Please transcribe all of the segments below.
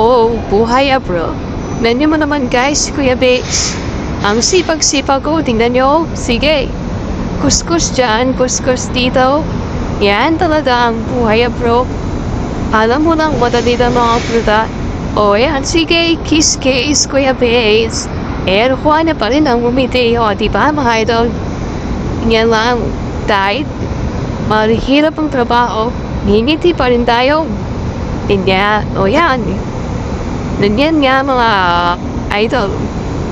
Oh, buhay abro. Nanyo mo naman guys, Kuya Bates. Ang sipag-sipag ko, tingnan nyo. Sige. Kuskus dyan, kuskus dito. Yan talaga ang buhay abro. Alam mo lang madali na mga pruta. O yan, sige, kiss kiss, Kuya Bates. Eh, Juan na pa rin ang umiti. O, di ba mga idol? Yan lang. Dahil, mahirap ang trabaho. Ngingiti pa rin tayo. Kanya, o yan. Nanyan nga mga idol.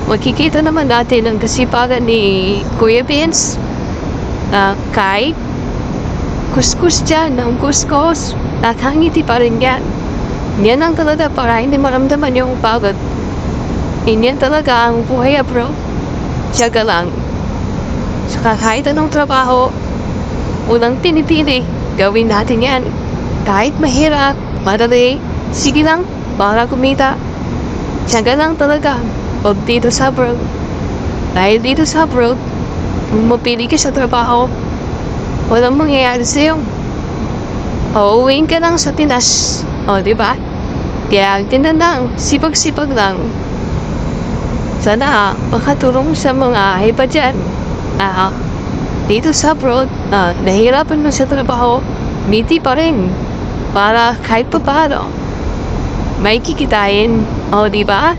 Makikita naman natin ang kasipagan ni Kuya Vince na kahit kuskus dyan ng kuskus, nakangiti pa rin yan. Yan ang talaga para hindi maramdaman yung pagod. Yan talaga ang buhay bro. Tiyaga lang. Saka kahit anong trabaho, unang pinipili, gawin natin yan. Kahit mahirap, madali, sige lang, para kumita. Tiyaga lang talaga. Huwag dito sa abroad. Dahil dito sa abroad, kung mapili ka sa trabaho, walang mangyayari sa'yo. Uuwiin ka lang sa Pinas. O, di ba? Kaya, tinan lang, sipag-sipag lang. Sana makatulong sa mga iba dyan. Ah, dito sa abroad, na nahihirapan mo sa trabaho, miti pa rin. Para kahit pa paano, may kikitain. O, di ba?